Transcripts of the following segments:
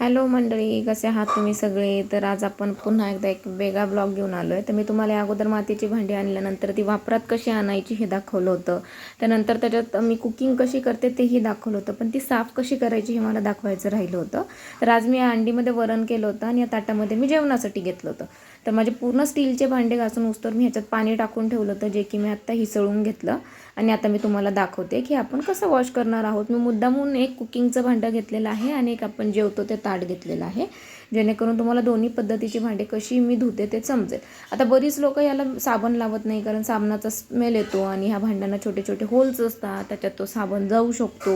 Hello मंडळी कसे आहात तुम्ही सगळे? तर आज आपण पुन्हा एकदा एक वेगळा ब्लॉग घेऊन आलो आहे तर मी तुम्हाला या अगोदर मातीची भांडी आणल्यानंतर ती वापरात कशी आणायची हे दाखवलं होतं. त्यानंतर त्याच्यात मी कुकिंग कशी करते तेही दाखवलं होतं पण ती साफ कशी करायची हे मला दाखवायचं राहिलं होतं. तर आज मी अंडीमध्ये वरण केलं होतं आणि या ताटामध्ये मी जेवणासाठी घेतलं होतं. तर माझे पूर्ण स्टीलचे भांडे घासून उचतर मी ह्याच्यात पाणी टाकून ठेवलं होतं जे की मी आत्ता हिसळून घेतलं. आणि आता मी तुम्हाला दाखवते की आपण कसं वॉश करणार आहोत. मी मुद्दामून एक कुकिंगचं भांडं घेतलेलं आहे आणि एक आपण जेवतो ते ताट घेतलेलं आहे. जेणेकरून तुम्हाला दोन्ही पद्धतीची भांडे कशी मी धुते ते समजेल. आता बरीच लोक याला साबण लावत नाही कारण साबणाचा स्मेल येतो आणि ह्या भांड्यांना छोटे छोटे होल्स असतात त्याच्यात तो साबण जाऊ शकतो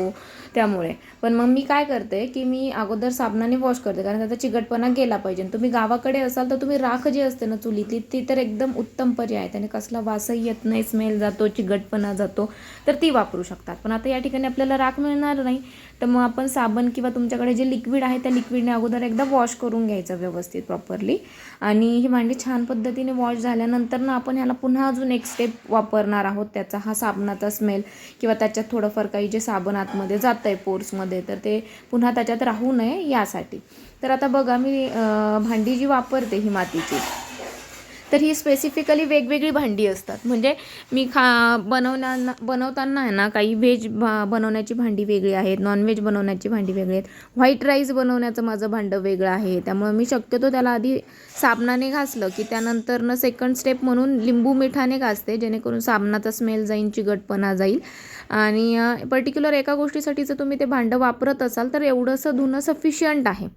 त्यामुळे. पण मग मी काय करते की मी अगोदर साबणाने वॉश करते कारण त्याचा चिकटपणा गेला पाहिजे. तुम्ही गावाकडे असाल तर तुम्ही राख जी असते ना चुलीतली ती तर एकदम उत्तम पर्याय आहे. त्याने कसला वासही येत नाही स्मेल जातो चिकटपणा जातो तर ती वापरू शकतात. पण आता या ठिकाणी आपल्याला राख मिळणार नाही तर मग आपण साबण किंवा तुमच्याकडे जे लिक्विड आहे त्या लिक्विडने अगोदर एकदा वॉश करून घ्यायचं व्यवस्थित प्रॉपरली आणि ही भांडी छान पद्धतीने वॉश झाल्यानंतर ना आपण ह्याला पुन्हा अजून एक स्टेप वापरणार आहोत. त्याचा हा साबणाचा स्मेल किंवा त्याच्यात थोडंफार काही जे साबण आतमध्ये जातं आहे पोर्समध्ये तर ते पुन्हा त्याच्यात राहू नये यासाठी. तर आता बघा मी भांडी जी वापरते ही मातीची तर ही स्पेसिफिकली वेगवेगळी भांडी असतात. म्हणजे मी खा बनवण्या बनवताना आहे ना काही व्हेज भा बनवण्याची भांडी वेगळी आहेत नॉनव्हेज बनवण्याची भांडी वेगळी आहेत. व्हाईट राईस बनवण्याचं माझं भांडं वेगळं आहे. त्यामुळे मी शक्यतो त्याला आधी साबणाने घासलं की त्यानंतरनं सेकंड स्टेप म्हणून लिंबू मिठाने घासते जेणेकरून साबणाचा स्मेल जाईल चिकटपणा जाईल. आणि पर्टिक्युलर एका गोष्टीसाठी जर तुम्ही ते भांडं वापरत असाल तर एवढंसं धुणं सफिशियंट आहे.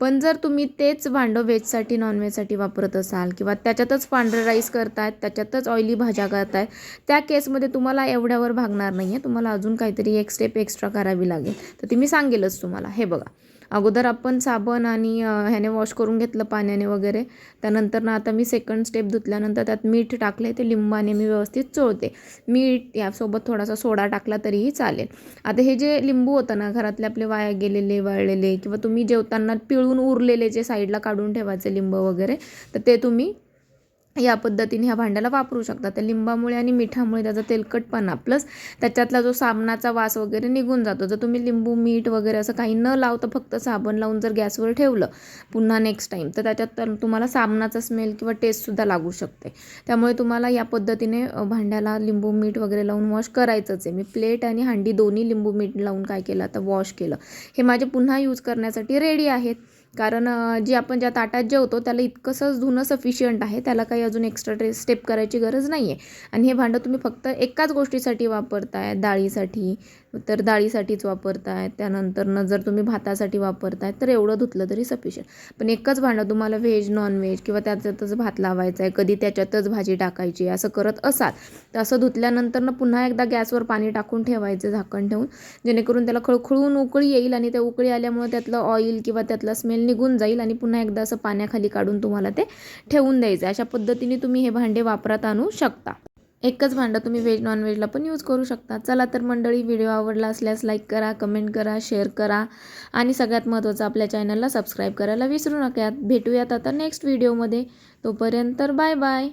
पण जर तुम्ही तेच भांडं व्हेजसाठी नॉनव्हेजसाठी वापरत असाल किंवा त्याच्यातच पांढरे राईस करतायत त्याच्यातच ऑइली भाज्या करतायत त्या केसमध्ये तुम्हाला एवढ्यावर भागणार नाही आहे तुम्हाला अजून काहीतरी एक स्टेप एक्स्ट्रा करावी लागेल. तर ती मी सांगेलच तुम्हाला. हे बघा. अगोदर आपण साबण आणि ह्याने वॉश करून घेतलं पाण्याने वगैरे. त्यानंतर ना आता मी सेकंड स्टेप धुतल्यानंतर त्यात मीठ टाकले ते लिंबाने मी व्यवस्थित चोळते. मीठ यासोबत थोडासा सोडा टाकला तरीही चालेल. आता हे जे लिंबू होतं ना घरातले आपले वाया गेलेले वाळलेले किंवा तुम्ही जेवताना पिळून उरलेले जे साईडला काढून ठेवायचे लिंब वगैरे तर ते तुम्ही या पद्धतीने ह्या भांड्याला वापरू शकता. त्या लिंबामुळे आणि मिठामुळे त्याचा तेलकटपणा प्लस त्याच्यातला जो साबणाचा वास वगैरे निघून जातो. जर तुम्ही लिंबू मीठ वगैरे असं काही न लावता फक्त साबण लावून जर गॅसवर ठेवलं पुन्हा नेक्स्ट टाईम तर त्याच्यात तर तुम्हाला साबणाचा स्मेल किंवा टेस्टसुद्धा लागू शकते. त्यामुळे तुम्हाला या पद्धतीने भांड्याला लिंबू मीठ वगैरे लावून वॉश करायचंच आहे. मी प्लेट आणि हांडी दोन्ही लिंबू मीठ लावून काय केलं? आता वॉश केलं. हे माझे पुन्हा यूज करण्यासाठी रेडी आहेत. कारण जे आपण ज्या ताटात जेवतो त्याला इतकंसंच धुणं सफिशियंट आहे त्याला काही अजून एक्स्ट्रा ड्रेस स्टेप करायची गरज नाही आहे आणि हे भांडं तुम्ही फक्त एकाच गोष्टीसाठी वापरताय डाळीसाठी तर डाळीसाठीच वापरताय त्यानंतरनं जर तुम्ही भातासाठी वापरताय तर एवढं धुतलं तरी सफिशियंट पण एकच भांडं तुम्हाला व्हेज नॉनव्हेज किंवा त्याच्यातच भात लावायचा आहे कधी त्याच्यातच भाजी टाकायची असं करत असाल तर असं धुतल्यानंतरनं पुन्हा एकदा गॅसवर पाणी टाकून ठेवायचं झाकण ठेवून. जेणेकरून त्याला खळखळून उकळी येईल आणि त्या उकळी आल्यामुळे त्यातलं ऑइल किंवा त्यातला स्मेल निघून जाईल आणि पुन्हा एकदा असं पाण्याखाली काढून तुम्हाला ते ठेवून द्यायचं अशा पद्धतीने तुम्ही हे भांडे वापरात आणू शकता. एकच भांडं तुम्ही व्हेज नॉनव्हेजला पण यूज करू शकता. चला तर मंडळी व्हिडिओ आवडला असल्यास लाईक करा कमेंट करा शेअर करा. आणि सगळ्यात महत्त्वाचं आपल्या चॅनलला सबस्क्राईब करायला विसरू नका. भेटूयात आता नेक्स्ट व्हिडिओमध्ये तोपर्यंत बाय बाय